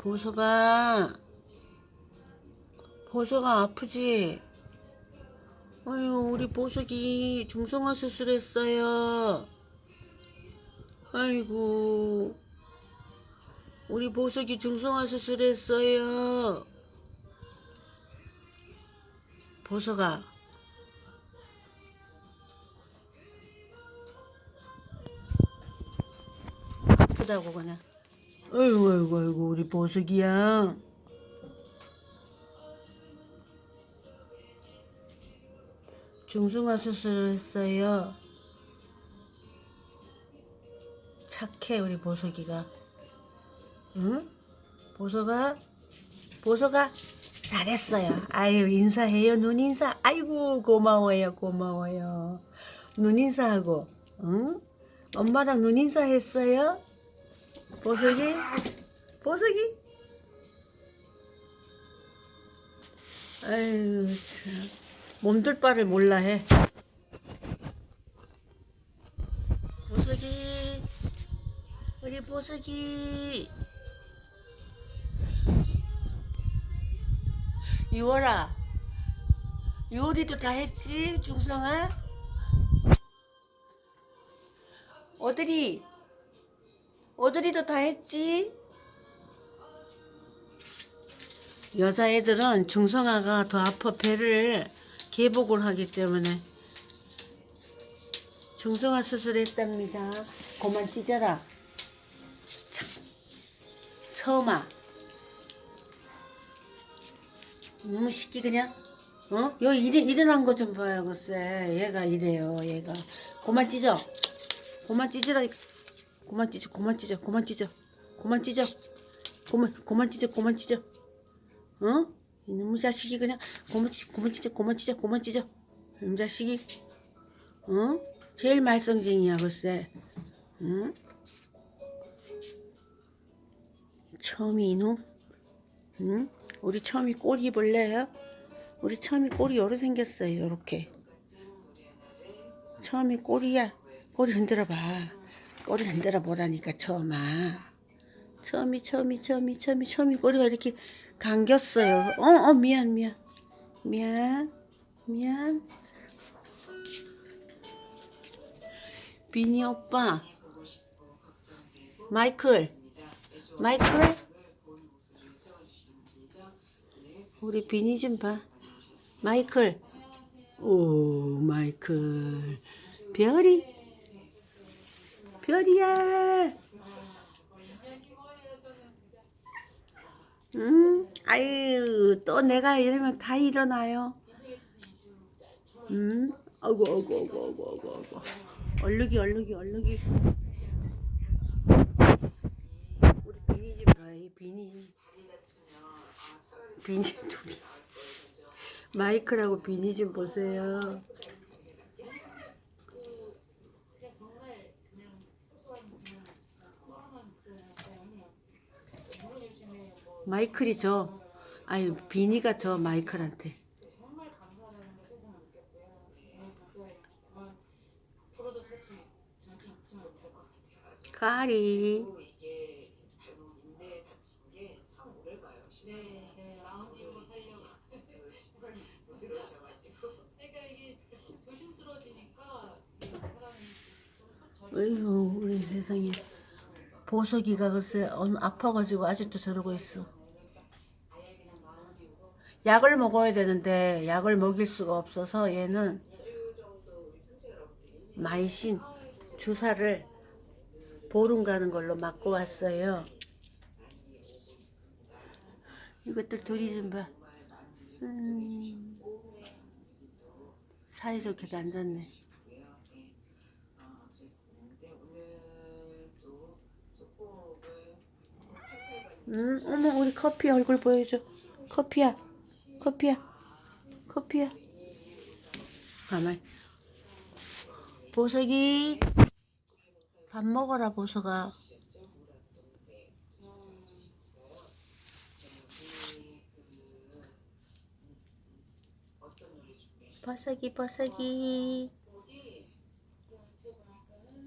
보석아, 보석아 아프지? 아유, 우리 보석이 중성화 수술했어요. 아이고, 우리 보석이 중성화 수술했어요. 보석아, 아프다고 그냥. 아이고, 아이고, 아이고, 우리 보석이야. 중성화 수술을 했어요. 착해, 우리 보석이가. 응? 보석아? 보석아? 잘했어요. 아유, 인사해요. 눈 인사. 아이고, 고마워요. 고마워요. 눈 인사하고, 응? 엄마랑 눈 인사 했어요? 보석이? 보석이? 아유, 참. 몸둘 바를 몰라 해. 보석이, 우리 보석이. 유월아, 요리도 다 했지, 중성아? 어들이, 어들이도 다 했지? 여자애들은 중성아가 더 아파 배를 개복을 하기 때문에 중성아 수술했답니다. 그만 찢어라. 참. 처음아. 너무 시키 그냥. 어? 여기 일어, 일어난 거 좀 봐요, 글쎄. 얘가 이래요, 얘가. 그만 찢어. 그만 찢으라. 그만 찢어, 그만 찢어, 그만 찢어. 그만 찢어. 그만, 그만 찢어, 그만 찢어. 어? 이놈의 자식이 그냥 고만 찢어, 고만 찢어, 고만 찢어, 고만 찢어. 이놈 자식이, 어? 제일 말썽쟁이야, 글쎄. 응? 처음이 이놈? 응? 우리 처음이 꼬리 입을래요? 우리 처음이 꼬리 요렇게 생겼어요, 요렇게. 처음이 꼬리야. 꼬리 흔들어 봐. 꼬리 흔들어 보라니까, 처음아. 처음이, 처음이, 처음이, 처음이, 처음이 꼬리가 이렇게 감겼어요. 어, 어, 미안, 미안. 미안, 미안. 비니 오빠. 마이클. 마이클. 우리 비니 좀 봐. 마이클. 오, 마이클. 별이. 별이야. 음, 아유, 또 내가 이러면 다 일어나요. 음, 아이고, 아이고, 아이고, 아이고, 아이고, 아이고. 얼룩이, 얼룩이, 얼룩이. 우리 비니 좀 봐, 이 비니. 비니 둘이. 마이크라고 비니 좀 보세요. 마이클이 저, 아니, 비니가 저 마이클한테. 까리. 어휴, 우리 세상에. 보석이가 글쎄, 어, 아파가지고 아직도 저러고 있어. 약을 먹어야 되는데, 약을 먹일 수가 없어서 얘는 2주 정도 우리 순식이라고 마이신 주사를 보름 가는 걸로 맞고 왔어요. 이것들 둘이 좀 봐. 음, 사이좋게 앉았네. 음, 어머, 우리 커피 얼굴 보여줘. 커피야, 커피야, 커피야. 가만. 보석이 밥 먹어라, 보석아. 보석이, 보석이.